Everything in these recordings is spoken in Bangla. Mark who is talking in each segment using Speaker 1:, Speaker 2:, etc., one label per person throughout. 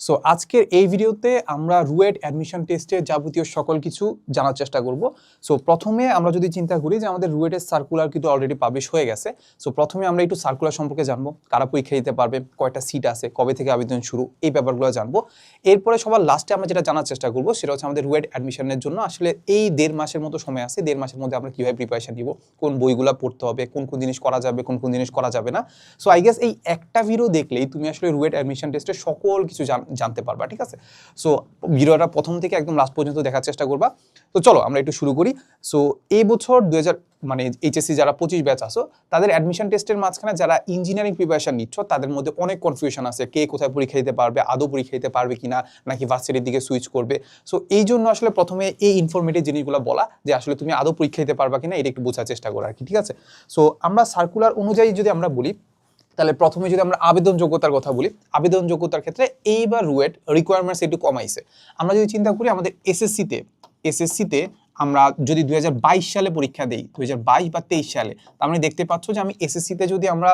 Speaker 1: সো আজকের এই ভিডিওতে আমরা রুয়েট অ্যাডমিশন টেস্টের যাবতীয় সকল কিছু জানার চেষ্টা করব। সো প্রথমে আমরা যদি চিন্তা করি যে আমাদের রুয়েটের সার্কুলার কিন্তু অলরেডি পাবলিশ হয়ে গেছে। সো প্রথমে আমরা একটু সার্কুলার সম্পর্কে জানব। কারা পরীক্ষা দিতে পারবে? কয়টা সিট আছে? কবে থেকে আবেদন শুরু? এই ব্যাপারগুলো জানব। এরপরে সবার লাস্টে আমরা যেটা জানার চেষ্টা করব সেটা হচ্ছে আমাদের রুয়েট অ্যাডমিশনের জন্য। আসলে এই দেড় মাসের মতো সময় আছে। দেড় মাসের মধ্যে আমরা কীভাবে প্রিপারেশন নিব? কোন বইগুলো পড়তে হবে? কোন কোন জিনিস করা যাবে? কোন কোন জিনিস করা যাবে না? সো আই গেস এই একটা ভিডিও দেখলেই তুমি আসলে রুয়েট অ্যাডমিশন টেস্টের সকল কিছু জান- জানতে পারবা, ঠিক আছে? সো ভিডিওটা প্রথম থেকে একদম লাস্ট পর্যন্ত দেখার চেষ্টা করবা। তো চলো, আমরা একটু শুরু করি। সো এই বছর দু হাজার মানে এইচএসসি যারা পঁচিশ ব্যাচ আসো তাদের অ্যাডমিশন টেস্টের মাঝখানে যারা ইঞ্জিনিয়ারিং প্রিপারেশন নিচ্ছ, তাদের মধ্যে অনেক কনফিউশন আছে। কে কোথায় পরীক্ষা দিতে পারবে, আদৌ পরীক্ষা দিতে পারবে কিনা, নাকি ভার্সিটির দিকে সুইচ করবে। সো এই জন্য আসলে প্রথমে এই ইনফরমেটিভ জিনিসগুলো বলা, যে আসলে তুমি আদৌ পরীক্ষা দিতে পারবা কিনা, এটা একটু বোঝার চেষ্টা করা আর কি, ঠিক আছে? সো আমরা সার্কুলার অনুযায়ী যদি আমরা বলি তাহলে প্রথমে যদি আমরা আবেদন যোগ্যতার কথা বলি, আবেদন যোগ্যতার ক্ষেত্রে এইবার রুয়েট রিকোয়ারমেন্টস একটু কমাইছে। আমরা যদি চিন্তা করি আমাদের এসএসসিতে এসএসসিতে আমরা যদি দু হাজার বাইশ সালে পরীক্ষা দিই, দুই হাজার বাইশ বা তেইশ সালে, তার মানে দেখতে পাচ্ছ যে আমি এসএসসিতে যদি আমরা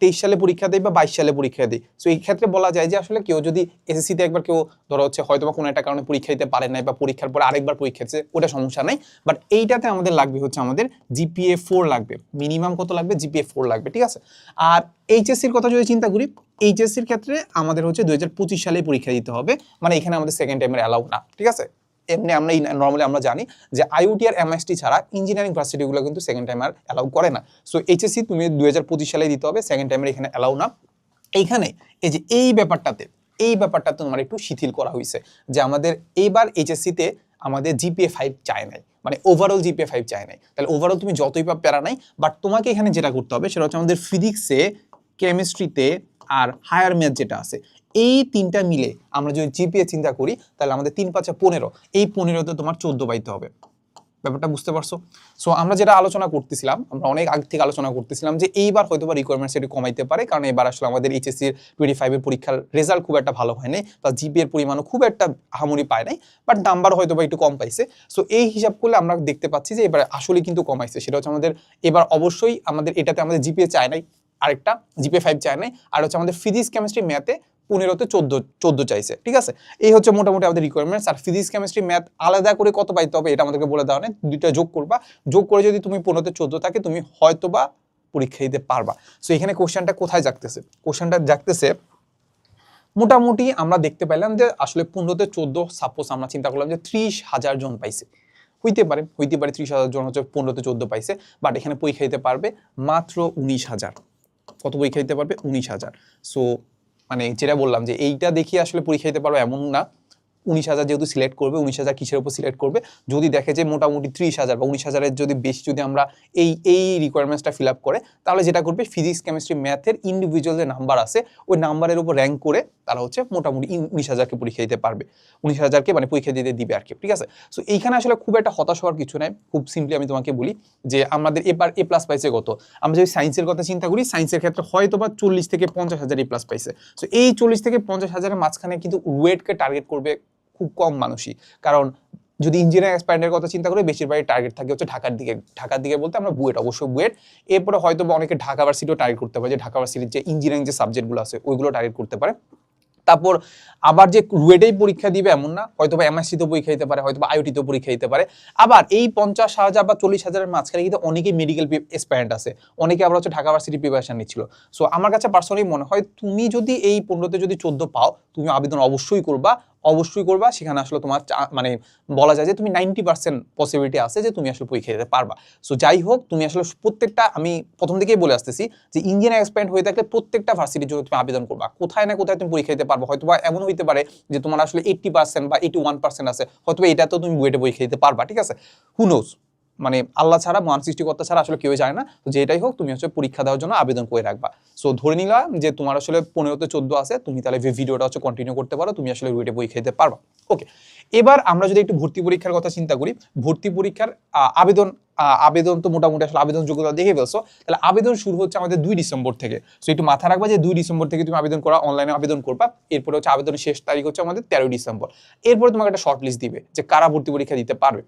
Speaker 1: তেইশ সালে পরীক্ষা দিই বা বাইশ সালে পরীক্ষা দিই। সো এই ক্ষেত্রে বলা যায় যে আসলে কেউ যদি এসএসসিতে একবার কেউ, ধরো হচ্ছে হয়তো বা কোনো একটা কারণে পরীক্ষা দিতে পারে নাই বা পরীক্ষার পর আরেকবার পরীক্ষা দিচ্ছে ওটা সমস্যা নাই। বাট এইটাতে আমাদের লাগবে হচ্ছে আমাদের জিপিএ ফোর লাগবে। মিনিমাম কত লাগবে? জিপিএ ফোর লাগবে, ঠিক আছে? আর এইচএসসির কথা যদি চিন্তা করি, এইচএসসির ক্ষেত্রে আমাদের হচ্ছে দু হাজার পঁচিশ সালে পরীক্ষা দিতে হবে। মানে এখানে আমাদের সেকেন্ড টাইমের অ্যালাউ না, ঠিক আছে? এমনি আমরা নর্মালি আমরা জানি যে আইউটি আর এমএসটি ছাড়া ইঞ্জিনিয়ারিং ভার্সিটিগুলো কিন্তু সেকেন্ড টাইম আর অ্যালাউ করে না। সো এইচএসসি তুমি দুই হাজার পঁচিশ সালে দিতে হবে সেকেন্ড টাইমের এখানে অ্যালাউ না। এইখানে এই যে এই ব্যাপারটাতে, এই ব্যাপারটা তোমার একটু শিথিল করা হয়েছে যে আমাদের এইবার এইচএসসিতে আমাদের জিপিএ ফাইভ চায় নাই মানে ওভারঅল জিপিএ ফাইভ চায় নাই। তাহলে ওভারঅল তুমি যতই বা প্যারা নাই বাট তোমাকে এখানে যেটা করতে হবে সেটা হচ্ছে আমাদের ফিজিক্সে কেমিস্ট্রিতে আর হায়ার ম্যাথ যেটা আছে এই তিনটা মিলে আমরা যদি জিপিএ চিন্তা করি, তাহলে আমাদের তিন পাঁচে পনেরো। এই পনেরোতে তোমার চোদ্দ পাইতে হবে। ব্যাপারটা বুঝতে পারছ? সো আমরা যেটা আলোচনা করতেছিলাম, আমরা অনেক আগ থেকে আলোচনা করতেছিলাম যে এইবার হয়তো বা রিকোয়ারমেন্টস একটু কমাইতে পারে, কারণ এবার আসলে আমাদের এইচএসসির টোয়েন্টি ফাইভের পরীক্ষার রেজাল্ট খুব একটা ভালো হয়নি বা জিপি এর পরিমাণও খুব একটা হামুরি পায় নাই বাট নাম্বার হয়তো বা একটু কম পাইছে। সো এই হিসাব করলে আমরা দেখতে পাচ্ছি যে এবার আসলে কিন্তু কমাইছে। সেটা হচ্ছে আমাদের, এবার অবশ্যই আমাদের এটাতে আমাদের জিপিএ চায় নাই, আরেকটা জিপিএ ফাইভ চায় নাই, আর হচ্ছে আমাদের ফিজিক্স কেমিস্ট্রি ম্যাথে পনেরোতে চোদ্দ চোদ্দ চাইছে, ঠিক আছে? এই হচ্ছে মোটামুটি আমাদের রিকোয়ারমেন্টস আর ফিজিক্স কেমিস্ট্রি ম্যাথ আলাদা করে কত পাইতে হবে এটা আমাদেরকে বলে দেওয়া নেই। দুইটা যোগ করবা। যোগ করে যদি তুমি পনেরোতে চোদ্দ থাকে, তুমি হয়তো বা পরীক্ষা দিতে পারবা। সো এখানে কোশ্চেনটা কোথায় জাগতেছে? কোশ্চেনটা জাগতেছে, মোটামুটি আমরা দেখতে পেলাম যে আসলে পনেরোতে চোদ্দ সাপোজ আমরা চিন্তা করলাম যে ত্রিশ হাজার জন পাইছে। হইতে পারে হইতে পারে ত্রিশ হাজার জন হচ্ছে পনেরোতে চোদ্দ পাইছে বাট এখানে পরীক্ষা দিতে পারবে মাত্র উনিশ হাজার। কত পরীক্ষা দিতে পারবে? উনিশ হাজার। সো মানে যেটা বললাম যে এইটা দেখিয়ে আসলে পরীক্ষা দিতে পারব এমন না। উনিশ হাজার যেহেতু সিলেক্ট করবে, উনিশ হাজার কিসের উপর সিলেক্ট করবে? যদি দেখে যে মোটামুটি ত্রিশ হাজার বা উনিশ হাজারের যদি বেশি যদি আমরা এই এই রিকোয়ারমেন্টসটা ফিল আপ করে, তাহলে যেটা করবে ফিজিক্স কেমিস্ট্রি ম্যাথের ইন্ডিভিজুয়াল যে নাম্বার আছে, ওই নাম্বারের উপর র্যাঙ্ক করে তারা হচ্ছে মোটামুটি উনিশ হাজারকে পরীক্ষা দিতে পারবে। উনিশ হাজারকে মানে পরীক্ষা দিতে দিবে আর কি, ঠিক আছে? সো এইখানে আসলে খুব একটা হতাশ হওয়ার কিছু নাই। খুব সিম্পলি আমি তোমাকে বলি যে আমাদের এবার এ প্লাস পাইছে কত? আমরা যদি সায়েন্সের কথা চিন্তা করি সায়েন্সের ক্ষেত্রে হয়তো বা চল্লিশ থেকে পঞ্চাশ হাজার এ প্লাস পাইছে। সো এই চল্লিশ থেকে পঞ্চাশ হাজারের মাঝখানে কিন্তু ওয়েটকে টার্গেট করবে খুব কম মানুষই। কারণ যদি ইঞ্জিনিয়ার এক্সপ্যান্ডের কথা চিন্তা করে, বেশিরভাগই টার্গেট থাকে হচ্ছে ঢাকার দিকে। ঢাকার দিকে বলতে আমরা বুয়েট, অবশ্যই বুয়েট। এরপরে হয়তো অনেকে ঢাকা ভার্সিটিও টার্গেট করতে পারে, যে ঢাকা ভার্সিটির যে ইঞ্জিনিয়ারিং যে সাবজেক্টগুলো আছে, ওইগুলো টার্গেট করতে পারে। তারপর আবার যে রুয়েটেই পরীক্ষা দিবে এমন না হয়তো বা এমএসসিতেও পরীক্ষা দিতে পারে হয়তো বা আইওটিতেও পরীক্ষা দিতে পারে। আবার এই পঞ্চাশ হাজার বা চল্লিশ হাজারের মাঝখানে কিন্তু অনেকেই মেডিকেল এক্সপ্যান্ড আছে। অনেকে আবার হচ্ছে ঢাকা ভার্সিটি প্রিপারেশন নিচ্ছিল। সো আমার কাছে পার্সোনালি মনে হয়, তুমি যদি এই পনেরোতে যদি চোদ্দ পাও, তুমি আবেদন অবশ্যই করবা। অবশ্যই করবা। সেখানে আসলে তোমার মানে বলা যায় যে তুমি নাইনটি পার্সেন্ট পসিবিলিটি আছে যে তুমি আসলে পরীক্ষা দিতে পারবা। সো যাই হোক, তুমি আসলে প্রত্যেকটা, আমি প্রথম থেকেই বলে আসতেছি যে ইঞ্জিনিয়ার এক্সপ্যান্ড হয়ে থাকলে প্রত্যেকটা ভার্সিটির জন্য তুমি আবেদন করবা। কোথায় না কোথায় তুমি পরীক্ষা দিতে পারব। হয়তো বা এমন হইতে পারে যে তোমার আসলে এইট্টি পার্সেন্ট বা এইটি ওয়ান পার্সেন্ট আছে। হয়তো এটা তো তুমি বুয়েটে পরীক্ষা দিতে পারবা, ঠিক আছে? হুনোস মানে আল্লাহ ছাড়া, মহান সৃষ্টিকর্তা ছাড়া আসলে কেউ জানে না। তো যেটাই হোক, তুমি হচ্ছে পরীক্ষা দেওয়ার জন্য আবেদন করে রাখবা। সো ধরে নিলাম যে তোমার আসলে পনেরোতে চোদ্দ আছে, তুমি তাহলে ভিডিওটা হচ্ছে কন্টিনিউ করতে পারো, তুমি আসলে রুইটে পরীক্ষা দিতে পারবা। ওকে এবার আমরা যদি একটু ভর্তি পরীক্ষার কথা চিন্তা করি, ভর্তি পরীক্ষার আবেদন আবেদন তো মোটামুটি আসলে আবেদন যোগ্যতা দেখে ফেলছো। তাহলে আবেদন শুরু হচ্ছে আমাদের দুই ডিসেম্বর থেকে। সো একটু মাথা রাখবা যে দুই ডিসেম্বর থেকে তুমি আবেদন করা অনলাইনে আবেদন করবা। এরপরে হচ্ছে আবেদনের শেষ তারিখ হচ্ছে আমাদের তেরোই ডিসেম্বর। এরপরে তোমাকে একটা শর্ট লিস্ট দিবে যে কারা ভর্তি পরীক্ষা দিতে পারবে।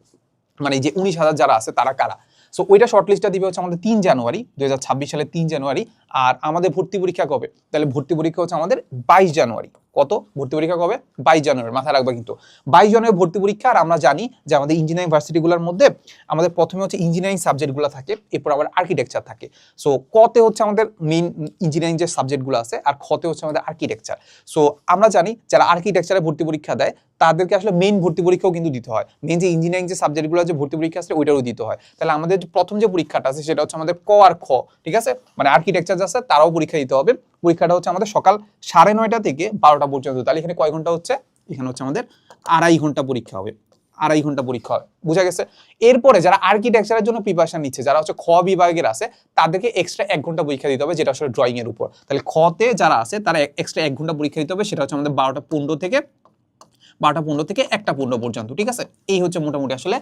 Speaker 1: মানে যে উনিশ হাজার যারা আছে, তারা কারা? সো ওইটা শর্ট লিস্টটা দিবে হচ্ছে আমাদের তিন জানুয়ারি দু সালের তিন জানুয়ারি, আর আমাদের ভর্তি পরীক্ষা কবে? তাহলে ভর্তি পরীক্ষা হচ্ছে আমাদের বাইশ জানুয়ারি। কত ভর্তি পরীক্ষা কবে? বাইশ জানুয়ারি, মাথায় রাখবা কিন্তু। বাইশ জানুয়ারি ভর্তি পরীক্ষা, আর আমরা জানি যে আমাদের ইঞ্জিনিয়ারিং ভার্সিটিগুলোর মধ্যে আমাদের প্রথমে হচ্ছে ইঞ্জিনিয়ারিং সাবজেক্টগুলো থাকে, এরপর আবার আর্কিটেকচার থাকে। সো কতে হচ্ছে আমাদের মেইন ইঞ্জিনিয়ারিং যে সাবজেক্টগুলো আছে, আর খতে হচ্ছে আমাদের আর্কিটেকচার সো আমরা জানি যারা আর্কিটেকচারে ভর্তি পরীক্ষা দেয়, তাদেরকে আসলে মেইন ভর্তি পরীক্ষাও কিন্তু দিতে হয়। মেইন যে ইঞ্জিনিয়ারিং যে সাবজেক্টগুলো যে ভর্তি পরীক্ষা আছে ওইটারও দিতে হয়। তাহলে আমাদের প্রথম যে পরীক্ষাটা আছে, সেটা হচ্ছে আমাদের ক আর খ, ঠিক আছে? মানে আর্কিটেকচার আছে, তারাও পরীক্ষা দিতে হবে। পরীক্ষাটা হচ্ছে আমাদের সকাল সাড়ে নয়টা থেকে বারোটা পর্যন্ত। তাহলে এখানে কয় ঘণ্টা হচ্ছে? এখানে হচ্ছে আমাদের আড়াই ঘণ্টা পরীক্ষা হবে। আড়াই ঘণ্টা পরীক্ষা হবে। বুঝা গেছে? এরপরে যারা আর্কিটেকচারের জন্য প্রিপারেশন নিচ্ছে, যারা হচ্ছে খ বিভাগের আছে, তাদেরকে এক্সট্রা এক ঘণ্টা পরীক্ষা দিতে হবে, যেটা আসলে ড্রয়িং এর উপর। তাহলে খতে যারা আছে, তারা এক্সট্রা এক ঘণ্টা পরীক্ষা দিতে হবে, সেটা হচ্ছে আমাদের বারোটা পনেরো থেকে, বারোটা পনেরো থেকে একটা পনেরো পর্যন্ত। ঠিক আছে? এই হচ্ছে মোটামুটি আসলে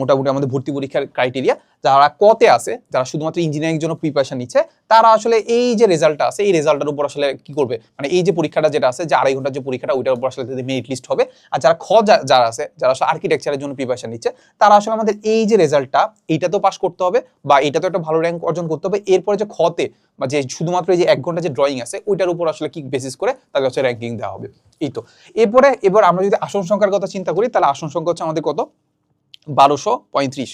Speaker 1: মোটামুটি আমাদের ভর্তি পরীক্ষার ক্রাইটেরিয়া যারা কতে আছে, যারা শুধুমাত্র ইঞ্জিনিয়ারিং জন্য প্রিপারেশন নিচ্ছে, তারা আসলে এই যে রেজাল্টটা আছে, এই রেজাল্টের উপর আসলে কি করবে? মানে এই যে পরীক্ষাটা যেটা আছে, যে আড়াই ঘণ্টার যে পরীক্ষাটা, ওইটার উপর আসলে মেরিট লিস্ট হবে। আর যারা খ যারা আছে, যারা আসলে আর্কিটেকচারের জন্য প্রিপারেশন নিচ্ছে, তারা আসলে আমাদের এই যে রেজাল্টটা এইটা তো পাস করতে হবে, বা এটা তো একটা ভালো র্যাঙ্ক অর্জন করতে হবে। এরপরে যে খতে, বা যে শুধুমাত্র যে এক ঘণ্টা যে ড্রয়িং আছে, ওইটার উপর আসলে কি বেসিস করে তাকে হচ্ছে র্যাঙ্কিং দেওয়া হবে। এই তো। এরপরে, এবার আমরা যদি আসন সংখ্যার কথা চিন্তা করি, তাহলে আসন সংখ্যা হচ্ছে আমাদের কত? বারোশো পঁয়ত্রিশ।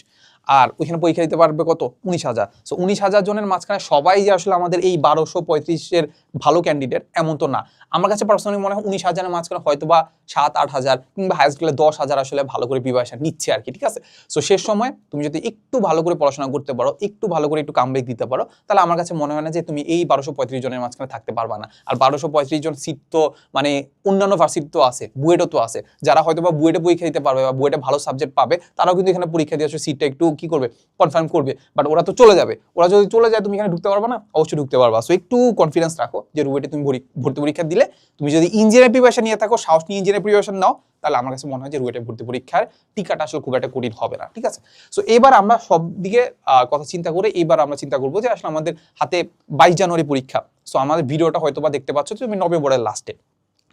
Speaker 1: আর ওইখানে পরীক্ষা দিতে পারবে কত? উনিশ হাজার। সো উনিশ হাজার জনের মাঝখানে সবাই যে আসলে আমাদের এই বারোশো পঁয়ত্রিশের ভালো ক্যান্ডিডেট এমন তো না। আমার কাছে পার্সোনালি মনে হয় উনিশ হাজারের মাঝখানে হয়তো বা সাত, আট হাজার কিংবা হাইস্ট গেলে দশ হাজার আসলে ভালো করে প্রিপারেশন নিচ্ছে আর কি ঠিক আছে? সো সে সময় তুমি যদি একটু ভালো করে পড়াশোনা করতে পারো, একটু ভালো করে একটু কামব্যাক দিতে পারো, তাহলে আমার কাছে মনে হয় না যে তুমি এই বারোশো পঁয়ত্রিশ জনের মাঝখানে থাকতে পারবা না। আর বারোশো পঁয়ত্রিশ জন সিট তো মানে অন্যান্য ভার্সিটি তো আছে, বুয়েটও তো আছে। যারা হয়তো বা বুয়েটে পরীক্ষা দিতে পারবে বা বুয়েটে ভালো সাবজেক্ট পাবে, তারাও কিন্তু এখানে পরীক্ষা দিয়ে সিটটা একটু কি করবে কনফার্ম করবে। বাট ওরা তো চলে যাবে। ওরা যদি চলে যায়, তুমি এখানে ঢুকতে পারবে না, অবশ্যই ঢুকতে পারবা। সো একটু কনফিডেন্স রাখো। যে রুয়েটে তুমি ভর্তি পরীক্ষা দিলে, তুমি যদি ইঞ্জিনিয়ার প্রিপারেশন নিয়ে থাকো, সাহস নিয়ে ইঞ্জিনিয়ার প্রিপারেশন নাও, তাহলে আমার কাছে মনে হয় যে রুয়েটে ভর্তি পরীক্ষার টিকাটা আসলে খুব একটা কঠিন হবে না, ঠিক আছে? সো এবার আমরা সব দিকে কথা চিন্তা করে এবার আমরা চিন্তা করব যে আসলে আমাদের হাতে বাইশ জানুয়ারি পরীক্ষা। সো আমাদের ভিডিওটা হয়তো বা দেখতে পাচ্ছ, তুমি নভেম্বরের লাস্টে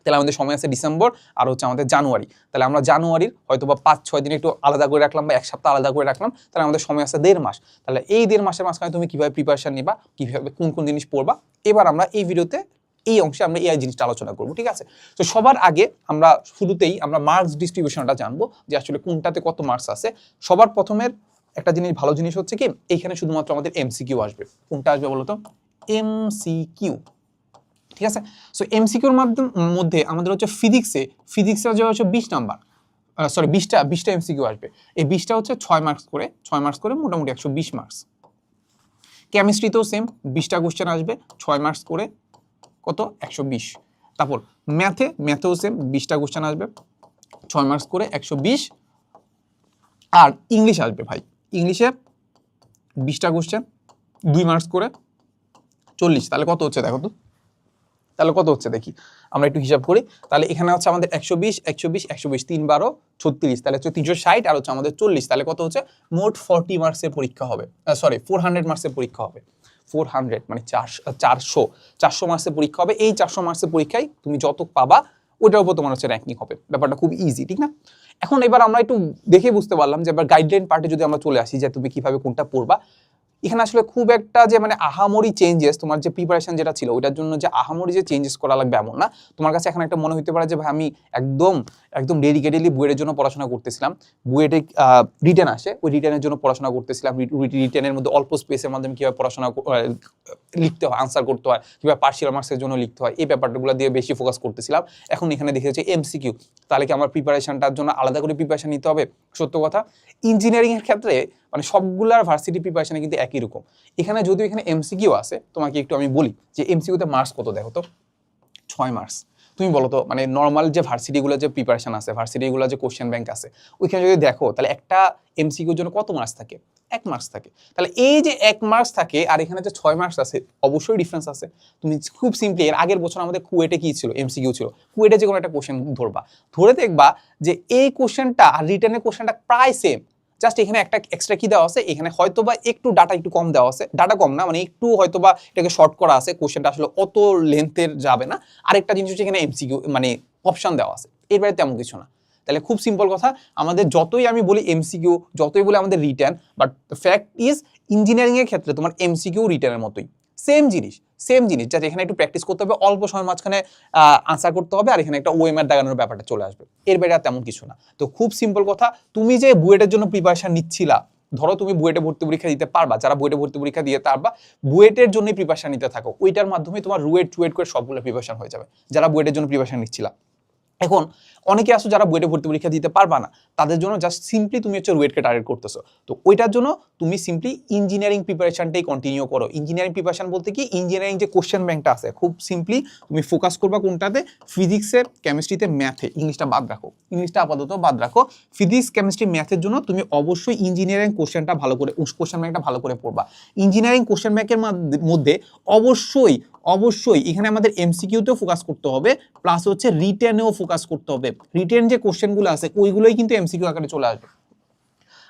Speaker 1: তাহলে আমাদের সময় আছে ডিসেম্বর আর হচ্ছে আমাদের জানুয়ারি। তাহলে আমরা জানুয়ারির হয়তো বা পাঁচ, ছয় দিন একটু আলাদা করে রাখলাম বা এক সপ্তাহ আলাদা করে রাখলাম, তাহলে আমাদের সময় আছে দেড় মাস। তাহলে এই দেড় মাসের মাঝখানে তুমি কীভাবে প্রিপারেশান নিবা, কীভাবে কোন কোন জিনিস পড়বা, এবার আমরা এই ভিডিওতে এই অংশে আমরা এই জিনিসটা আলোচনা করব, ঠিক আছে? তো সবার আগে আমরা শুরুতেই আমরা মার্কস ডিস্ট্রিবিউশনটা জানব যে আসলে কোনটাতে কত মার্কস আছে। সবার প্রথমের একটা জিনিস, ভালো জিনিস হচ্ছে কি এইখানে শুধুমাত্র আমাদের এমসিকিউ আসবে। কোনটা আসবে বলতো? এমসিকিউ ঠিক আছে? সো এমসিকিউর মাধ্যম, মধ্যে আমাদের হচ্ছে ফিজিক্সে ফিজিক্সে যে হচ্ছে বিশ নাম্বার। সরি বিশটা বিশটা এমসিকিউ আসবে। এই বিশটা হচ্ছে ছয় মার্কস করে, ছয় মার্কস করে মোটামুটি একশো বিশ মার্কস কেমিস্ট্রিতেও সেম বিশটা কোশ্চেন আসবে, ছয় মার্কস করে কত? একশো বিশ। তারপর ম্যাথে ম্যাথেও সেম বিশটা কোশ্চেন আসবে, ছয় মার্কস করে একশো বিশ। আর ইংলিশ আসবে ভাই। ইংলিশে বিশটা কোশ্চেন দুই মার্কস করে চল্লিশ। তাহলে কত হচ্ছে দেখো তো? তাহলে কত হচ্ছে দেখি? আমরা একটু হিসাব করি। তাহলে এখানে হচ্ছে আমাদের একশো বিশ একশো বিশ একশো বিশ, তিন বারো, ছত্রিশ। তাহলে হচ্ছে তিনশো ষাট আর হচ্ছে আমাদের চল্লিশ। তাহলে কত হচ্ছে? মোট ফর্টি মার্কসের পরীক্ষা হবে। সরি ফোর হান্ড্রেড মার্কসের পরীক্ষা হবে। ফোর হান্ড্রেড মানে চারশো। চারশো মার্কসের পরীক্ষা হবে। এই চারশো মার্কসের পরীক্ষায় তুমি যত পাবা ওটার উপর তোমার হচ্ছে র্যাঙ্কিং হবে। ব্যাপারটা খুব ইজি ঠিক না? এখন এবার আমরা একটু দেখে বুঝতে পারলাম যে এবার গাইডলাইন পার্টে যদি আমরা চলে আসি যে তুমি কীভাবে কোনটা পড়বা এখানে আসলে খুব একটা যে মানে আহামরি চেঞ্জেস তোমার যে প্রিপারেশন যেটা ছিল, ওইটার জন্য যে আহামরি যে চেঞ্জেস করা লাগবে এমন না। তোমার কাছে এখন একটা মনে হতে পারে যে, ভাই, আমি একদম একদম ডেডিকেটেডলি বুয়েটের জন্য পড়াশোনা করতেছিলাম। বুয়েটে রিটার্ন আসে। ওই রিটার্নের জন্য পড়াশোনা করতেছিলাম। রিটার্নের মধ্যে অল্প স্পেসের মাধ্যমে কীভাবে পড়াশোনা লিখতে হয় আনসার করতে হয় কিংবা পার্সিয়াল মার্কসের জন্য লিখতে হয়, এই ব্যাপারগুলো দিয়ে বেশি ফোকাস করতেছিলাম। এখন এখানে দেখে যাচ্ছে এমসিকিউ তাহলে কি আমার প্রিপারেশনটার জন্য আলাদা করে প্রিপারেশন নিতে হবে? সত্য কথা। ইঞ্জিনিয়ারিংয়ের ক্ষেত্রে মানে সবগুলার ভার্সিটি প্রিপারেশনে কিন্তু একই রকম। এখানে যদিও এখানে এমসিকিউ আছে, তোমাকে একটু আমি বলি যে এমসিকিউতে মার্কস কত দেখো তো? ছয় মার্কস তুমি বলো তো মানে নর্মাল যে ভার্সিটিগুলো যে প্রিপারেশন আছে ভার্সিটিগুলো যে কোশ্চেন ব্যাংক আছে, ওইখানে যদি দেখো, তাহলে একটা এমসিকিউর জন্য কত মার্কস থাকে? এক মার্কস থাকে। তাহলে এই যে এক মার্কস থাকে, আর এখানে যে ছয় মার্কস আছে, অবশ্যই ডিফারেন্স আছে। তুমি খুব সিম্পলি এর আগের বছর আমাদের কুয়েটে কি ছিল? এমসিকিউ ছিল। কুয়েটে যে কোনো একটা কোশ্চেন ধরবা। ধরে দেখবা যে এই কোশ্চেনটা আর রিটার্নের কোশ্চেনটা প্রায় সেম জাস্ট এখানে একটা এক্সট্রা কি দেওয়া আছে, এখানে হয়তো বা একটু ডাটা একটু কম দেওয়া আছে। ডাটা কম না মানে একটু হয়তো বা এটাকে শর্ট করা আছে কোশ্চেনটা আসলে অত লেন্থের যাবে না। আরেকটা জিনিস হচ্ছে এখানে এমসিকিউ মানে অপশান দেওয়া আছে। এর বাইরে তেমন কিছু না। তাহলে খুব সিম্পল কথা, আমাদের যতই আমি বলি এমসিকিউ যতই বলি আমাদের return but the fact is ইঞ্জিনিয়ারিংয়ের ক্ষেত্রে তোমার এমসিকিউ রিটার্নের মতোই। সেম জিনিস সেম জিনিস যাতে এখানে একটু প্র্যাকটিস করতে হবে, অল্প সময়ের মাঝখানে আনসার করতে হবে আর এখানে একটা ওএমআর দাগানোর ব্যাপারটা চলে আসবে। এর বাইরে তেমন কিছু না। তো খুব সিম্পল কথা, তুমি যে বুয়েটের জন্য প্রিপারেশন নিচ্ছিলা, ধরো তুমি বুয়েটে ভর্তি পরীক্ষা দিতে পারবা, যারা বুয়েটে ভর্তি পরীক্ষা দিয়ে পারবা বুয়েটের জন্য প্রিপারেশন নিতে থাকো। ওইটার মাধ্যমে তোমার রুয়েট টুয়েট করে সবগুলো প্রিপারেশন হয়ে যাবে, যারা বুয়েটের জন্য প্রিপারেশন নিচ্ছিলা। এখন অনেকে আসো যারা বুয়েটে ভর্তি পরীক্ষা দিতে পারবা না, তাদের জন্য জাস্ট সিম্পলি তুমি হচ্ছে রুয়েটকে টার্গেট করতেছো। তো ওইটার জন্য তুমি সিম্পলি ইঞ্জিনিয়ারিং প্রিপারেশনটাই কন্টিনিউ করো। ইঞ্জিনিয়ারিং প্রিপারেশন বলতে কি? ইঞ্জিনিয়ারিং যে কোশ্চেন ব্যাংকটা আছে, খুব সিম্পলি তুমি ফোকাস করবা কোনটাতে? ফিজিক্সে কেমিস্ট্রিতে ম্যাথে ইংলিশটা বাদ রাখো। ইংলিশটা আপাতত বাদ রাখো। ফিজিক্স কেমিস্ট্রি ম্যাথের জন্য তুমি অবশ্যই ইঞ্জিনিয়ারিং কোশ্চেনটা ভালো করে কোশ্চেন ব্যাংকটা ভালো করে পড়বা। ইঞ্জিনিয়ারিং কোশ্চেন ব্যাংকের মধ্যে অবশ্যই অবশ্যই এখানে আমাদের এমসিকিউতেও ফোকাস করতে হবে প্লাস হচ্ছে রিটেনেও ফোকাস করতে হবে। রিটেন যে কোশ্চেনগুলো আছে, ওইগুলোই কিন্তু এমসিকিউ আকারে চলে আসবে।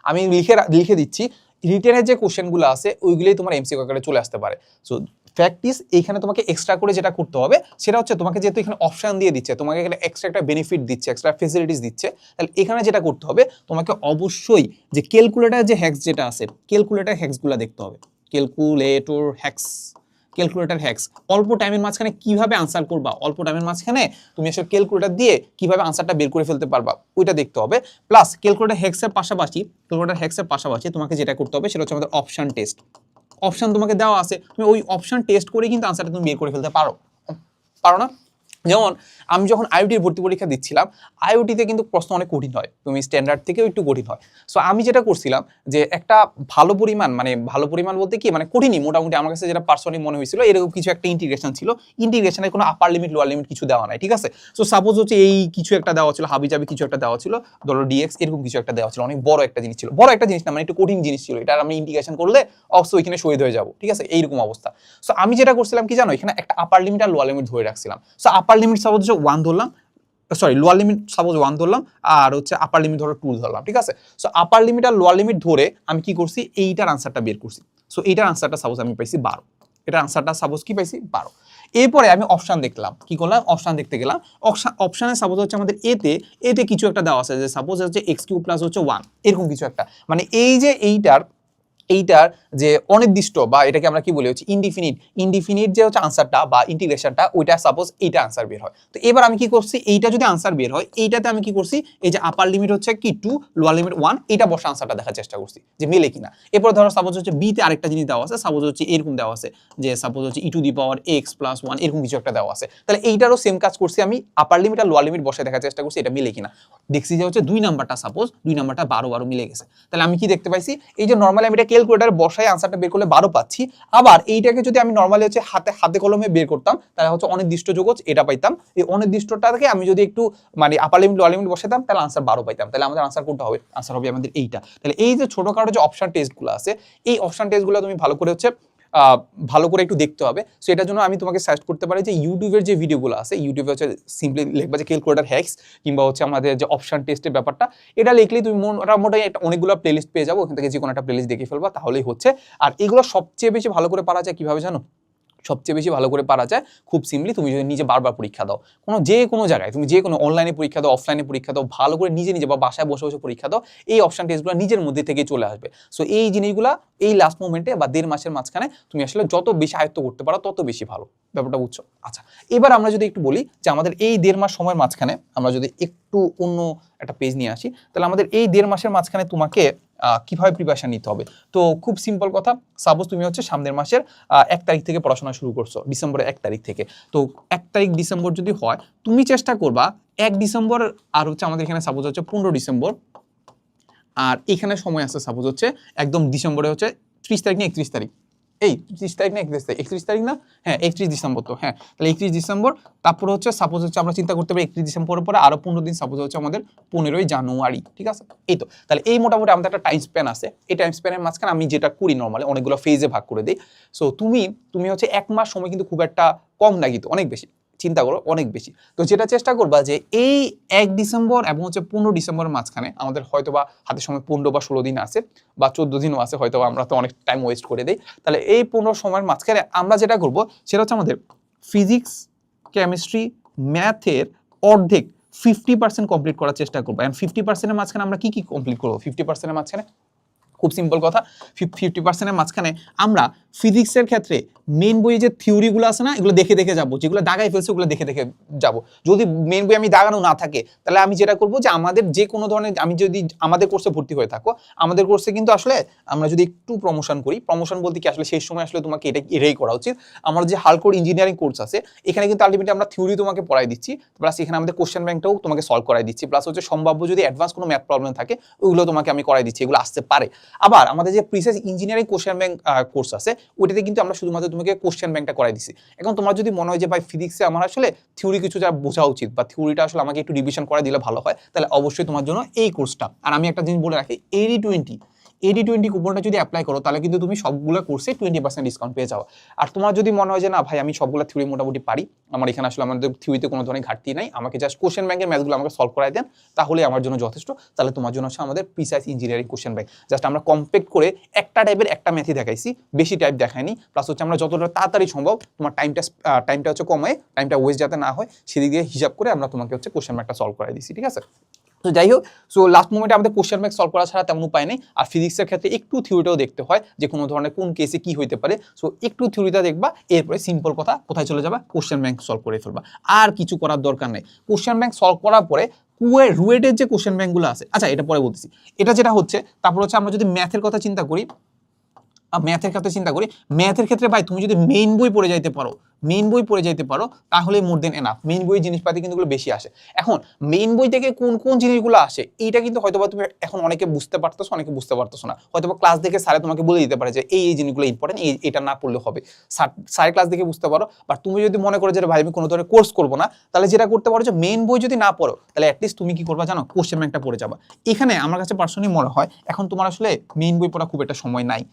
Speaker 1: আমি লিখে লিখে দিচ্ছি রিটেনের যে কোশ্চেনগুলো আছে, ওইগুলোই তোমার এমসিকিউ আকারে চলে আসতে পারে। সো প্র্যাকটিস এইখানে তোমাকে এক্সট্রা করে যেটা করতে হবে, সেটা হচ্ছে তোমাকে যেহেতু এখানে অপশান দিয়ে দিচ্ছে, তোমাকে এখানে এক্সট্রা একটা বেনিফিট দিচ্ছে এক্সট্রা ফেসিলিটিস দিচ্ছে, তাহলে এখানে যেটা করতে হবে, তোমাকে অবশ্যই যে ক্যালকুলেটর যে হ্যাক্স যেটা আছে ক্যালকুলেটার হ্যাক্সগুলো দেখতে হবে। ক্যালকুলেটর হ্যাক্স ক্যালকুলেটর হ্যাক্স অল্প টাইমের মাঝখানে কীভাবে আনসার করবা? অল্প টাইমের মাঝখানে তুমি এসব ক্যালকুলেটার দিয়ে কীভাবে আনসারটা বের করে ফেলতে পারবা, ওইটা দেখতে হবে। প্লাস ক্যালকুলেটার হ্যাক্সের পাশাপাশি ক্যালকুলেটার হ্যাক্সের পাশাপাশি তোমাকে যেটা করতে হবে সেটা হচ্ছে আমাদের অপশান টেস্ট অপশান তোমাকে দেওয়া আছে। তুমি ওই অপশন টেস্ট করে কিন্তু আনসারটা তুমি বের করে ফেলতে পারো। পারো না? যেমন আমি যখন আইওটির ভর্তি পরীক্ষা দিচ্ছিলাম আইওটিতে কিন্তু প্রশ্ন অনেক কঠিন হয়। তুমি স্ট্যান্ডার্ড থেকেও একটু কঠিন হয়। সো আমি যেটা করছিলাম যে একটা ভালো পরিমাণ মানে ভালো পরিমাণ বলতে কি মানে কঠিনই মোটামুটি আমার কাছে যেটা পার্সোনালি মনে হয়েছিল, এরকম কিছু একটা ইন্টিগ্রেশন ছিল। ইন্টিগ্রেশনের কোনো আপার লিমিট লোয়ার লিমিট কিছু দেওয়া নাই, ঠিক আছে? সো সাপোজ হচ্ছে এই কিছু একটা দেওয়া ছিল হাবি জাবি কিছু একটা দেওয়া ছিল, ধরো ডিএক্স এরকম কিছু একটা দেওয়া ছিল, অনেক বড় একটা জিনিস ছিল। বড় একটা জিনিস না মানে একটু কঠিন জিনিস ছিল, এটা আমি ইন্টিগ্রেশন করলে অবশ্যই ওইখানে শহীদ হয়ে যাব, ঠিক আছে? এইরকম অবস্থা। সো আমি যেটা করছিলাম কি জানো, এখানে একটা আপার লিমিট আর লোয়ার লিমিট ধরে রাখছিলাম। সো আপার লিমিট সাপোজ হচ্ছে ওয়ান ধরলাম sorry lower limit suppose one ধরলাম, আর হচ্ছে আপার লিমিট ধরো টু ধরলাম, ঠিক আছে? সো আপার লিমিট আর লোয়ার লিমিট ধরে আমি কি করছি? এইটার আনসারটা বের করছি। সো এইটার আনসারটা সাপোজ আমি পাইছি বারো। এটার আনসারটা সাপোজ কি পাইছি? বারো। এরপরে আমি অপশান দেখলাম। কি করলাম? অপশান দেখতে গেলাম। অপশানে সাপোজ হচ্ছে আমাদের এতে এতে কিছু একটা দেওয়া আছে যে সাপোজ হচ্ছে এক্স কিউ প্লাস হচ্ছে ওয়ান এরকম কিছু একটা। মানে এই যে এইটার এইটার যে অনির্দিষ্ট বা এটাকে আমরা কি বলি, হচ্ছে ইনডিফিনিট ইনডিফিনিট যে হচ্ছে আনসারটা বা ইন্টিগ্রেশনটা ওইটা সাপোজ এইটা আনসার বের হয়। তো এবার আমি কি করছি, এইটা যদি আনসার বের হয়, এইটাতে আমি কি করছি, এই যে আপার লিমিট হচ্ছে কি টু লোয়ার লিমিট ওয়ান এইটা বসে আনসারটা দেখার চেষ্টা করছি, যে মিলে কিনা। এরপর ধরো সাপোজ হচ্ছে বিতে আরেকটা জিনিস দেওয়া আছে সাপোজ হচ্ছে এরকম দেওয়া আছে, যে সাপোজ হচ্ছে e to the power x plus one এরকম কিছু একটা দেওয়া আছে। তাহলে এইটারও সেম কাজ করছি আমি আপার লিমিট আর লোয়ার লিমিট বসে দেখার চেষ্টা করছি, এটা মিলে কিনা। দেখছি যে হচ্ছে দুই নাম্বারটা সাপোজ দুই নাম্বারটা বারো বারো মিলে গেছে। তাহলে আমি কি দেখতে পাইছি, এই যে নর্মালি আমি এটা ক্যালকুলেটার বসায় আনসারটা বের করলে বারো পাচ্ছি। আবার এইটাকে যদি আমি নর্মালি হচ্ছে হাতে হাতে কলমে বের করতাম, তাহলে হচ্ছে অনির্দিষ্ট যোগজ এটা পাইতাম। এই অনির্দিষ্টটাকে আমি যদি একটু মানে আপার লিমিট লোয়ার লিমিট বসাতাম তাহলে আনসার বারো পাইতাম। তাহলে আমাদের আনসার কোনটা হবে? আনসার হবে আমাদের এইটা। তাহলে এই যে ছোটখাটো যে অপশন টেস্টগুলো আছে, এই অপশন টেস্টগুলো তুমি ভালো করে হচ্ছে ভালো করে একটু দেখতে হবে। সো এটার জন্য আমি তোমাকে সার্চ করতে পারি যে ইউটিউবের যে ভিডিওগুলো আছে ইউটিউবে হচ্ছে সিম্পলি লিখবা যে ক্যালকুলেটার হ্যাক্স কিংবা হচ্ছে আমাদের যে অপশান টেস্টের ব্যাপারটা, এটা লিখলেই তুমি মোটামুটি একটা অনেকগুলো প্লেলিস্ট পেয়ে যাব। ওখান থেকে যে কোনো একটা প্লেলিস্ট দেখে ফেলবা, তাহলেই হচ্ছে। আর এগুলো সবচেয়ে বেশি ভালো করে পারা যায় কীভাবে জানো? সবচেয়ে বেশি ভালো করে পারা যায়, খুব সিম্পলি তুমি যদি নিজে বারবার পরীক্ষা দাও। কোনো যে কোনো জায়গায় তুমি যে কোনো অনলাইনে পরীক্ষা দাও অফলাইনে পরীক্ষা দাও, ভালো করে নিজে নিজে বা বাসায় বসে বসে পরীক্ষা দাও, এই অপশান টেস্টগুলো নিজের মধ্যে থেকে চলে আসবে। সো এই জিনিসগুলো এই লাস্ট মোমেন্টে বা দেড় মাসের মাঝখানে তুমি আসলে যত বেশি আয়ত্ত করতে পারো, তত বেশি ভালো। ব্যাপারটা বুঝছ? আচ্ছা এবার আমরা যদি একটু বলি যে আমাদের এই দেড় মাস সময়ের মাঝখানে আমরা যদি একটু অন্য একটা পেজ নিয়ে আসি, তাহলে আমাদের এই দেড় মাসের মাঝখানে তোমাকে কীভাবে প্রিপারেশন নিতে হবে? তো খুব সিম্পল কথা সাপোজ তুমি হচ্ছে সামনের মাসের এক তারিখ থেকে পড়াশোনা শুরু করছ, ডিসেম্বরের এক তারিখ থেকে। তো এক তারিখ ডিসেম্বর যদি হয়, তুমি চেষ্টা করবা এক ডিসেম্বর আর হচ্ছে আমাদের এখানে সাপোজ হচ্ছে পনেরো ডিসেম্বর, আর এখানে সময় আছে সাপোজ হচ্ছে একদম ডিসেম্বরে হচ্ছে ত্রিশ তারিখ না একত্রিশ তারিখ। এই ত্রিশ তারিখ না একত্রিশ তারিখ? একত্রিশ তারিখ না? হ্যাঁ একত্রিশ ডিসেম্বর তো হ্যাঁ। তাহলে একত্রিশ ডিসেম্বর, তারপরে হচ্ছে সাপোজ হচ্ছে আমরা চিন্তা করতে পারি একত্রিশ ডিসেম্বরের পরে আরও পনেরো দিন সাপোজ হচ্ছে আমাদের পনেরোই জানুয়ারি, ঠিক আছে? এই তো, তাহলে এই মোটামুটি আমাদের একটা টাইম স্প্যান আছে। এই টাইম স্প্যানের মাঝখানে আমি যেটা করি নর্মালি অনেকগুলো ফেজে ভাগ করে দিই। সো তুমি তুমি হচ্ছে এক মাস সময় কিন্তু খুব একটা কম লাগিত অনেক বেশি। চিন্তা করো অনেক বেশি। তো যেটা চেষ্টা করবা যে এই এক ডিসেম্বর এবং হচ্ছে পনেরো ডিসেম্বরের মাঝখানে আমাদের হয়তো বা হাতে সময় পনেরো বা ষোলো দিন আছে বা চোদ্দ দিনও আছে হয়তো আমরা তো অনেক টাইম ওয়েস্ট করে দিই। তাহলে এই পনেরো সময়ের মাঝখানে আমরা যেটা করব সেটা হচ্ছে আমাদের ফিজিক্স কেমিস্ট্রি ম্যাথের অর্ধেক ফিফটি পার্সেন্ট কমপ্লিট করার চেষ্টা করব। অ্যান্ড ফিফটি পার্সেন্টের মাঝখানে আমরা কী কী কমপ্লিট করব? ফিফটি পার্সেন্টের মাঝখানে খুব সিম্পল কথা। ফিফটি পার্সেন্টের মাঝখানে আমরা ফিজিক্সের ক্ষেত্রে মেন বইয়ে যে থিওরিগুলো আছে না, এগুলো দেখে দেখে যাব। যেগুলো দাগাই ফেলছে, ওগুলো দেখে দেখে যাব। যদি মেন বই আমি দাগানো না থাকে, তাহলে আমি যেটা করব যে আমাদের যে কোনো ধরনের, আমি যদি আমাদের কোর্সে ভর্তি হয়ে থাকো, আমাদের কোর্সে কিন্তু আসলে আমরা যদি একটু প্রমোশন করি প্রমোশন বলতে কি আসলে সেই সময় আসলে তোমাকে এটা এটাই করা উচিত। আমার যে হালকোর ইঞ্জিনিয়ারিং কোর্স আছে, এখানে কিন্তু আলটিমেটলি আমরা থিওরি তোমাকে পড়াই দিচ্ছি প্লাস এখানে আমাদের কোশ্চেন ব্যাংকটাও তোমাকে সলভ করাই দিচ্ছি প্লাস হচ্ছে সম্ভাব্য যদি অ্যাডভান্স কোনো ম্যাথ প্রবলেম থাকে, ওইগুলো তোমাকে আমি করাই দিচ্ছি, এগুলো আসতে পারে। আবার আমাদের যে precise engineering question bank course আছে, ওইটাতে কিন্তু আমরা শুধুমাত্র তোমাকে কোশ্চেন ব্যাংকটা করাই দিছি। এখন তোমার যদি মনে হয় যে, ভাই ফিজিক্সে আমার আসলে থিওরি কিছু যা বোঝা উচিত বা থিওরিটা আসলে আমাকে একটু রিভিশন করে দিলে ভালো হয়, তাহলে অবশ্যই তোমার জন্য এই কোর্সটা আর আমি একটা জিনিস বলে রাখি এইটি টোয়েন্টি এইটি টোয়েন্টি কুপনটা যদি অ্যাপ্লাই করো, তাহলে কিন্তু তুমি সবগুলো কোর্সে টোয়েন্টি পার্সেন্ট ডিসকাউন্ট পেয়ে যাও। আর তোমার যদি মনে হয় যে, না ভাই, আমি সবগুলো থিওরি মোটামুটি পারি, আমার এখানে আসলে আমাদের থিওরিতে কোনো ধরনের ঘাটতি নাই, আমাকে জাস্ট কোশ্চেন ব্যাংকের ম্যাথগুলো আমাকে সলভ করাই দেন, তাহলে আমার জন্য যথেষ্ট। তাহলে তোমার জন্য হচ্ছে আমাদের precise engineering question bank just আমরা কম্পেক্ট করে একটা টাইপের একটা ম্যাথই দেখাইছি, বেশি টাইপ দেখাইনি প্লাস হচ্ছে আমরা যতটা তাড়াতাড়ি সম্ভব তোমার টাইমটা টাইমটা হচ্ছে কমে টাইমটা ওয়েস্ট যাতে না হয়, সেদিক দিয়ে হিসাব করে আমরা তোমাকে হচ্ছে কোশ্চেন ব্যাংকটা সলভ করাই দিচ্ছি ঠিক আছে? তো যাই হোক সো লাস্ট মোমেন্টে আমাদের কোশ্চেন ম্যাক সলভ করা ছাড়া তেমন উপায় নেই। আর ফিজিক্সের ক্ষেত্রে একটু থিওরিটাও দেখতে হয় যে কোনো ধরনের কোন কেসে কি হইতে পারে। সো একটু থিওরিটা দেখবা, এরপরে সিম্পল কথা কোথায় চলে যাবা কোশ্চেন ব্যাংক সলভ করে ফেলবা। আর কিছু করার দরকার নেই। কোশ্চেন ব্যাংক সলভ করার পরে কুয়ে রুয়েটের যে কোশ্চেন ব্যাংকগুলো আছে আচ্ছা এটা পরে বলতেছি। এটা যেটা হচ্ছে, তারপর হচ্ছে আমরা যদি ম্যাথের কথা চিন্তা করি ম্যাথের ক্ষেত্রে চিন্তা করি। ম্যাথের ক্ষেত্রে ভাই, তুমি যদি মেইন বই পড়ে যাইতে পারো মেইন বই পড়ে যাইতে পারো, তাহলে মোর দেন এনাফ মেইন বই জিনিসপাতি কিন্তু বেশি আসে। এখন মেইন বই থেকে কোন কোন জিনিসগুলো আসে, এইটা কিন্তু হয়তোবা তুমি এখন অনেকে বুঝতে পারতেছো, অনেকে বুঝতে পারতেছো না। হয়তোবা ক্লাস দেখে স্যারে তোমাকে বলে দিতে পারে যে, এই এই জিনিসগুলো ইম্পর্টেন্ট এই, এটা না পড়লে হবে। স্যার ক্লাস দেখে বুঝতে পারো বাট তুমি যদি মনে করো যে ভাই, আমি কোনো ধরনের কোর্স করব না, তাহলে যেটা করতে পারো যে মেইন বই যদি না পড়ো, তাহলে অ্যাটলিস্ট তুমি কি করবা জানো কোশ্চেন ব্যাংকটা পড়ে যাবা। এখানে আমার কাছে পার্সোনালি মনে হয়, এখন তোমার আসলে মেইন বই পড়া খুব একটা সময় নাই।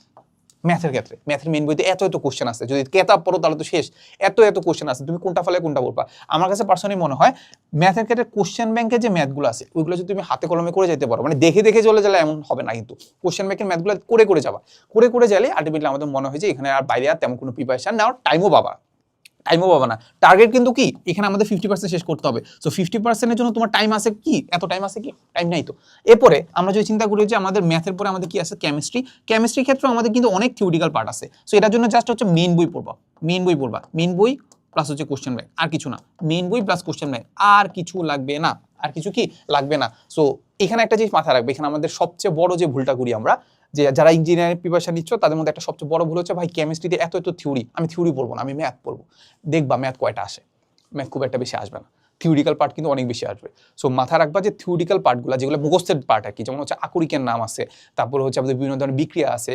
Speaker 1: ম্যাথের ক্ষেত্রে। ম্যাথের মেন বইতে এত এত কোশ্চেন আছে। যদি কেতাব পড়ো, তাহলে তো শেষ। এত এত কোশ্চেন আছে। তুমি কোনটা ফলে, কোনটা বলবা? আমার কাছে পার্সোনালি মনে হয় ম্যাথের ক্ষেত্রে কোশ্চেন ব্যাংকের যে ম্যাথগুলো আছে, ওইগুলো যদি তুমি হাতে কলমে করে যেতে পারো মানে দেখে দেখে চলে গেলে এমন হবে না কিন্তু। কোশ্চেন ব্যাংকের ম্যাথগুলো করে করে যাবা। করে করে গেলে আলটিমেটলি আমাদের মনে হয় যে এখানে আর বাইরে আর তেমন কোনো প্রিপারেশন নেওয়ার টাইমও পাবা টাইমও পাবা না। টার্গেট কিন্তু কি? এখানে আমাদের ফিফটি পার্সেন্ট শেষ করতে হবে। সো ফিফটি পার্সেন্টের জন্য তোমার টাইম আছে কি? এত টাইম আছে কি? টাইম নাই তো। এরপরে আমরা যদি চিন্তা করি যে আমাদের ম্যাথের পরে আমাদের কি আছে? কেমিস্ট্রি কেমিস্ট্রি ক্ষেত্রে আমাদের কিন্তু অনেক থিওরিক্যাল পার্ট আছে। সো এটার জন্য জাস্ট হচ্ছে মেন বই পড়বা। মেন বই পড়বা। মেন বই প্লাস হচ্ছে কোশ্চেন ব্যাংক আর কিছু না। মেন বই প্লাস কোশ্চেন ব্যাংক আর কিছু লাগবে না। আর কিছু কি? লাগবে না। সো এখানে একটা জিনিস মাথায় রাখবে। এখানে আমাদের সবচেয়ে বড় যে ভুলটা করি আমরা যে যারা ইঞ্জিনিয়ারিং প্রিপারেশন নিচ্ছ, তাদের মধ্যে একটা সবচেয়ে বড় ভুল হচ্ছে, ভাই কেমিস্ট্রিতে এত এত থিওরি আমি থিওরি পড়ব না, আমি ম্যাথ পড়ব। দেখবা ম্যাথ কয়টা আসে? ম্যাথ খুব একটা বেশি আসবে না। থিওরিক্যাল পার্ট কিন্তু অনেক বেশি আসবে। সো মাথা রাখবা যে থিওরিক্যাল পার্টগুলো যেগুলো মুখস্থের পার্ট আর কি, যেমন হচ্ছে আকরিকের নাম আছে, তারপরে হচ্ছে আমাদের বিভিন্ন ধরনের বিক্রিয়া আছে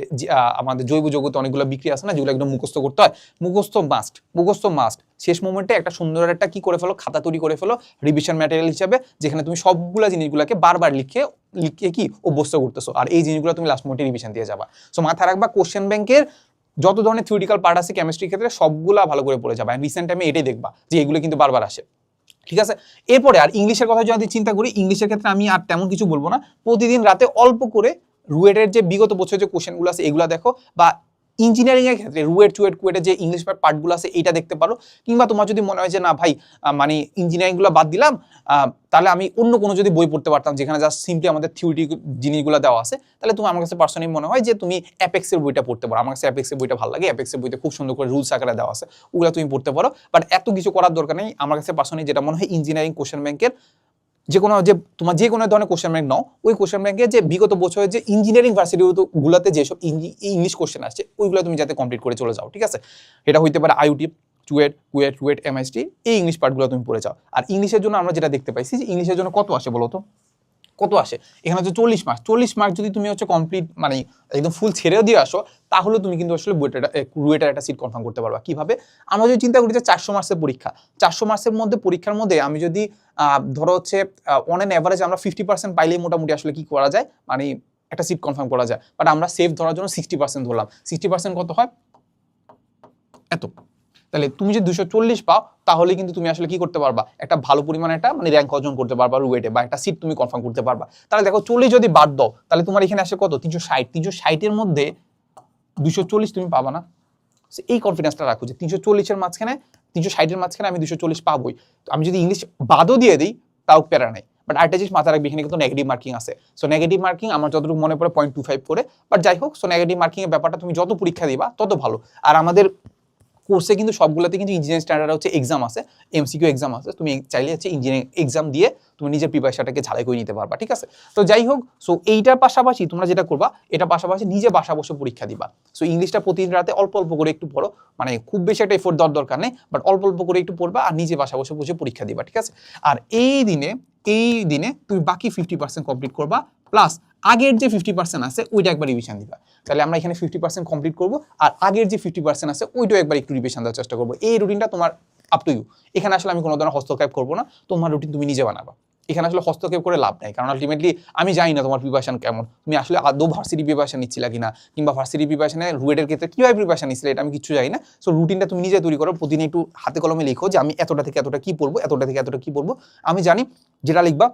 Speaker 1: আমাদের জৈব জগতে অনেকগুলো বিক্রিয়া আছে না, যেগুলো একদম মুখস্থ করতে হয়। মুখস্থ মাস্ট মুখস্থ মাস্ট শেষ মোমেন্টে একটা সুন্দর একটা কি করে ফেলো, খাতা তৈরি করে ফেলো রিভিশন ম্যাটেরিয়াল হিসাবে, যেখানে তুমি সবগুলো জিনিসগুলোকে বারবার লিখে লিখে কি অভ্যস্ত করতেছো। আর এই জিনিসগুলো তুমি লাস্ট মোমেন্টে রিভিশন দিয়ে যাবা। সো মাথা রাখবা কোশ্চেন ব্যাংকের যত ধরনের থিওরিক্যাল পার্ট আছে কেমিস্ট্রির ক্ষেত্রে সবগুলা ভালো করে পড়ে যাবে। রিসেন্ট টাইমে এটাই দেখবা, যে এগুলো কিন্তু বারবার আসে। ঠিক আছে? এরপরে আর ইংলিশের কথা যদি চিন্তা করি, ইংলিশের ক্ষেত্রে আমি আর তেমন কিছু বলব না। প্রতিদিন রাতে অল্প করে রুয়েটের যে বিগত বছরের যে কোশ্চেনগুলো আছে, এগুলো দেখো বা ইঞ্জিনিয়ারিং এর ক্ষেত্রে রুয়েট টুয়েট কুয়েটের যে ইংলিশ পার্ট পার্টগুলো আছে, এইটা দেখতে পারো। কিংবা তোমার যদি মনে হয় যে, না ভাই মানে ইঞ্জিনিয়ারিংগুলো বাদ দিলাম তাহলে আমি অন্য কোনো যদি বই পড়তে পারতাম, যেখানে জাস্ট সিম্পলি আমাদের থিওরি জিনিসগুলো দেওয়া আছে, তাহলে তুমি আমার কাছে পার্সোনালি মনে হয় যে, তুমি অ্যাপেক্সের বইটা পড়তে পারো। আমার কাছে অ্যাপেক্সের বইটা ভালো লাগে। অ্যাপেক্সের বইতে খুব সুন্দর করে রুলস আকারে দেওয়া আছে। ওগুলো তুমি পড়তে পারো। বাট এত কিছু করার দরকার নেই। আমার কাছে পার্সোনালি যেটা মনে হয়, ইঞ্জিনিয়ারিং কোশ্চেন ব্যাংকের যে কোনো যে তোমার যে কোনো ধরনের কোশ্চেন ব্যাংক নাও, ওই কোশ্চেন ব্যাংকে যে বিগত বছরের যে ইঞ্জিনিয়ারিং ভার্সিটিগুলোতে যেসব ইংলিশ কোশ্চেন আসছে, ওইগুলো তুমি যাতে কমপ্লিট করে চলে যাও, ঠিক আছে? এটা হইতে পারে আইউটি টুয়েট কুয়েট টুয়েট এমএসটি এই ইংলিশ পার্টগুলো তুমি পড়ে যাও। আর ইংলিশের জন্য আমরা যেটা দেখতে পাইছি যে ইংলিশের জন্য কত আসে বলো তো কত আসে? এখানে হচ্ছে চল্লিশ মার্ক চল্লিশ মার্ক যদি তুমি হচ্ছে কমপ্লিট মানে একদম ফুল ছেড়েও দিয়ে আসো, তাহলে তুমি কিন্তু আসলে রুয়েটার একটা সিট কনফার্ম করতে পারবা। কীভাবে? আমরা যদি চিন্তা করি যে চারশো মার্কসের পরীক্ষা, চারশো মার্কসের মধ্যে পরীক্ষার মধ্যে আমি যদি ধরো হচ্ছে অন অ্যান অ্যাভারেজ আমরা ফিফটি পার্সেন্ট পাইলেই মোটামুটি আসলে কি করা যায়? মানে একটা সিট কনফার্ম করা যায়। বাট আমরা সেফ ধরার জন্য সিক্সটি পার্সেন্ট ধরলাম। সিক্সটি পার্সেন্ট কত হয়? এত। তাহলে তুমি যদি দুশো চল্লিশ পাও, তাহলে কিন্তু তুমি আসলে কি করতে পারবা? একটা ভালো পরিমাণে একটা মানে র্যাঙ্ক অর্জন করতে পারবা রুয়েটে বা একটা সিট তুমি কনফার্ম করতে পারবা। তাহলে দেখো, চল্লিশ যদি বাদ দাও, তাহলে তোমার এখানে আসে কত? তিনশো ষাট। তিনশো ষাটের মধ্যে দুশো চল্লিশ তুমি পাবা না। এই কনফিডেন্সটা রাখো যে তিনশো চল্লিশের মাঝখানে, তিনশো ষাটের মাঝখানে আমি দুশো চল্লিশ পাবোই। তো আমি যদি ইংলিশ বাদও দিয়ে দিই, তাও প্যারা নেই। বাট আরেকটা জিনিস মাথায় রাখবি, এখানে কিন্তু নেগেটিভ মার্কিং আছে। সো নেগেটিভ মার্কিং আমার যতটুকু মনে পড়ে পয়েন্ট টু ফাইভ করে। বাট যাই হোক সো নেগেটিভ মার্কিংয়ের ব্যাপারটা তুমি যত পরীক্ষা দিবা, তত ভালো। আর আমাদের কোর্সে কিন্তু সবগুলোতে কিন্তু ইঞ্জিনিয়ারিং স্ট্যান্ডার্ড হচ্ছে এক্সাম আছে এমসিকিউ এক্সাম আছে, তুমি চাইলে হচ্ছে ইঞ্জিনিয়ারিং এক্সাম দিয়ে তুমি নিজের প্রিপারেশনটাকে ঝালাই করে নিতে পারবা, ঠিক আছে? তো যাই হোক সো এইটার পাশাপাশি তোমরা যেটা করবা, এটা পাশাপাশি নিজে বাসা বসে পরীক্ষা দিবা। সো ইংলিশটা প্রতিদিন রাতে অল্প অল্প করে একটু পড়ো মানে খুব বেশি একটা এফোর্ট দেওয়ার দরকার নেই বাট অল্প অল্প করে একটু পড়বা আর নিজে বাসা বসে বসে পরীক্ষা দিবা, ঠিক আছে? আর এই দিনে এই দিনে তুমি বাকি ফিফটি পার্সেন্ট কমপ্লিট করবা প্লাস আগের যে ফিফটি পার্সেন্ট আছে, ওইটা একবার রিভিশন দিবা। তাহলে আমরা এখানে ফিফটি পার্সেন্ট কমপ্লিট করব, আর আগের যে ফিফটি পার্সেন্ট আছে, ওইটাও একবার একটু রিভিশন দেওয়ার চেষ্টা করব। এই রুটিনটা তোমার আপ টু ইউ এখানে আসলে আমি কোনো ধরনের হস্তক্ষেপ করব না, তোমার রুটিন তুমি নিজে বানাবা। এখানে আসলে হস্তক্ষেপ করে লাভ নাই, কারণ আলটিমেটলি আমি জানি না তোমার প্রিপারেশন কেমন। তুমি আসলে আদৌ ভার্সিটি প্রিপারেশন নিচ্ছিলা কিনা, কিংবা ভার্সিটি প্রিপারেশনে রুয়েটের ক্ষেত্রে কীভাবে প্রিপারেশন নিচ্ছিলে, এটা আমি কিছু জানি না। সো রুটিনটা তুমি নিজে তৈরি করো, প্রতিদিন একটু হাতে কলমে লিখো যে আমি এতটা থেকে এতটা কি পড়ব, এতটা থেকে এতটা কি পড়ব। আমি জানি যেটা লিখবা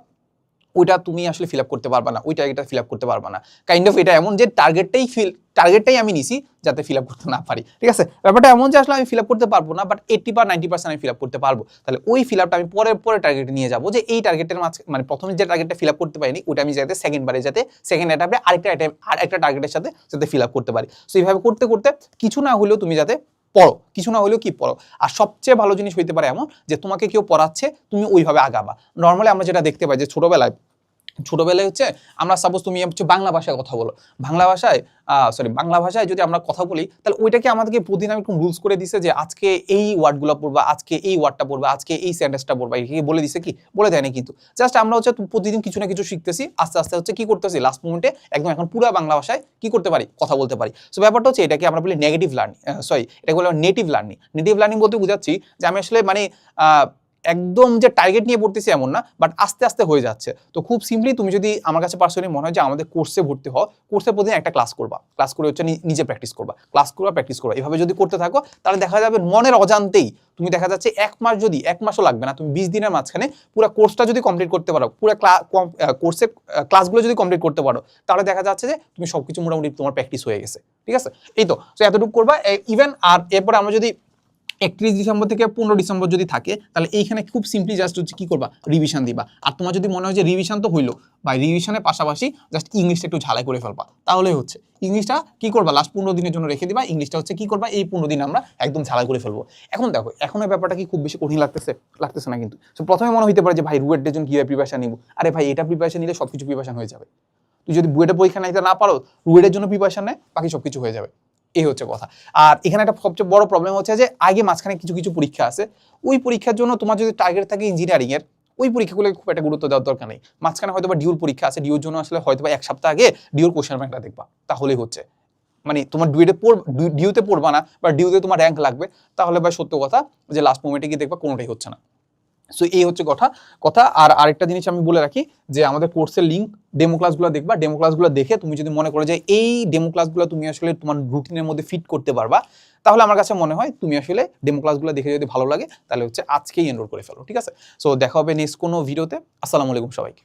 Speaker 1: ওইটা তুমি আসলে ফিল আপ করতে পারবা না ওই টার্গেটটা ফিল আপ করতে পারবা না। কাইন্ড অফ এটা এমন যে টার্গেটটাই ফিল টার্গেটটাই আমি নিছি যাতে ফিল আপ করতে না পারি, ঠিক আছে? ব্যাপারটা এমন যে আসলে আমি ফিল আপ করতে পারব না বাট এইট্টি বা নাইনটি আমি ফিল আপ করতে পারব। তাহলে ওই ফিল আমি পরে পরে টার্গেট নিয়ে যাব যে এই টার্গেটের মাঝ মানে প্রথমে যে টার্গেটটা ফিল আপ করতে পারিনি ওটা আমি যাতে সেকেন্ড বারে যাতে সেকেন্ড অ্যাটাপে আরেকটা অ্যাটাপ আর একটা টার্গেটের সাথে যাতে ফিল আপ করতে পারি। সো এইভাবে করতে করতে কিছু না হলেও তুমি যাতে পড়ো। কিছু না হলেও কি পড়ো? আর সবচেয়ে ভালো জিনিস হইতে পারে এমন যে তোমাকে কেউ পড়াচ্ছে, তুমি ওইভাবে আগাবা। নর্মালি আমরা যেটা দেখতে পাই যে ছোটবেলায় ছোটবেলায় হচ্ছে আমরা সাপোজ তুমি হচ্ছে বাংলা ভাষায় কথা বলো। বাংলা ভাষায় সরি বাংলা ভাষায় যদি আমরা কথা বলি, তাহলে ওইটাকে আমাদেরকে প্রতিদিন এরকম রুলস করে দিছে যে আজকে এই ওয়ার্ডগুলো পড়বা, আজকে এই ওয়ার্ডটা পড়বা, আজকে এই সেন্টেন্সটা পড়বা একে বলে দিছে কি? বলে দেয়নি কিন্তু। জাস্ট আমরা হচ্ছে প্রতিদিন কিছু না কিছু শিখতেছি, আস্তে আস্তে হচ্ছে কি করতেছি লাস্ট মোমেন্টে একদম এখন পুরো বাংলা ভাষায় কি করতে পারি? কথা বলতে পারি। সো ব্যাপারটা হচ্ছে এটাকে আমরা বলি নেগেটিভ লার্নিং সরি এটাকে বলে নেটিভ লার্নিং নেটিভ লার্নিং বলতে বুঝাচ্ছি যে আমি আসলে মানে একদম যে টার্গেট নিয়ে পড়তেছি এমন না বাট আস্তে আস্তে হয়ে যাচ্ছে। তো খুব সিম্পলি তুমি যদি আমার কাছে পার্সোনালি মনে হয় যে আমাদের কোর্সে ভর্তি হও কোর্সে প্রতিদিন একটা ক্লাস করবা। ক্লাস করে হচ্ছে নিজে প্র্যাকটিস করবা। ক্লাস করবা প্র্যাকটিস করবা। এভাবে যদি করতে থাকো, তাহলে দেখা যাবে মনের অজান্তেই তুমি দেখা যাচ্ছে এক মাস যদি, এক মাসও লাগবে না, তুমি বিশ দিনের মাঝখানে পুরো কোর্সটা যদি কমপ্লিট করতে পারো, পুরো কোর্সে ক্লাসগুলো যদি কমপ্লিট করতে পারো, তাহলে দেখা যাচ্ছে যে তুমি সবকিছু মোটামুটি তোমার প্র্যাকটিস হয়ে গেছে। ঠিক আছে? এই তো। এতটুকু করবা। ইভেন আর এরপরে আমরা যদি একত্রিশ ডিসেম্বর থেকে পনেরো ডিসেম্বর যদি থাকে তাহলে এইখানে খুব সিম্পলি জাস্ট হচ্ছে কি করবা? রিভিশন দিবা। আর তোমার যদি মনে হয় যে রিভিশন তো হইল বা রিভিশনের পাশাপাশি জাস্ট ইংলিশটা একটু ঝালাই করে ফেলবা। তাহলেই হচ্ছে। ইংলিশটা কি করবা? লাস্ট পনেরো দিনের জন্য রেখে দিবা। ইংলিশটা হচ্ছে কি করবা? এই পনেরো দিন আমরা একদম ঝালাই করে ফেলব। এখন দেখো এখন এই ব্যাপারটা কি খুব বেশি কঠিন লাগতেছে? লাগতেছে না কিন্তু। So, প্রথমে মনে হইতে পারে যে ভাই রুয়েটের জন্য কীভাবে প্রিপারেশন নিব? আরে ভাই এটা প্রিপারেশন নিলে সব কিছু প্রিপারেশন হয়ে যাবে। তুই যদি বুয়েটের পরীক্ষা নিতে না পারো রুয়েটের জন্য প্রিপারেশন নেয় বাকি সব কিছু হয়ে যাবে। এই হচ্ছে কথা। আর এখানে একটা সবচেয়ে বড় প্রবলেম হচ্ছে যে, আগে মাঝখানে কিছু কিছু পরীক্ষা আছে। ওই পরীক্ষার জন্য তোমার যদি টার্গেট থাকে ইঞ্জিনিয়ারিং এর, ওই পরীক্ষাগুলো খুব একটা গুরুত্ব দেওয়ার দরকার নেই। মাঝখানে হয়তো বা ডিউর পরীক্ষা আছে ডিউর জন্য আসলে হয়তো এক সপ্তাহ আগে ডিউর কোশ্চেন ব্যাংকটা দেখবা। তাহলেই হচ্ছে। মানে তোমার ডুয়েটে পড় ডিউতে পড়বা না, বা ডিউতে তোমার র্যাঙ্ক লাগবে, তাহলে বা সত্য কথা যে লাস্ট মোমেন্টে গিয়ে দেখবা কোনোটাই হচ্ছে না। সো এই হচ্ছে কথা। কথা, আর আরেকটা জিনিস আমি বলে রাখি যে, আমাদের কোর্সের লিঙ্ক ডেমো ক্লাসগুলো দেখবা ডেমো ক্লাসগুলো দেখে তুমি যদি মনে করো যে এই ডেমো ক্লাসগুলো তুমি আসলে তোমার রুটিনের মধ্যে ফিট করতে পারবা, তাহলে আমার কাছে মনে হয় তুমি আসলে ডেমো ক্লাসগুলো দেখে যদি ভালো লাগে, তাহলে হচ্ছে আজকেই এনরোল করে ফেলো, ঠিক আছে? সো দেখা হবে নেক্সট কোনো ভিডিওতে আসসালামু আলাইকুম সবাইকে।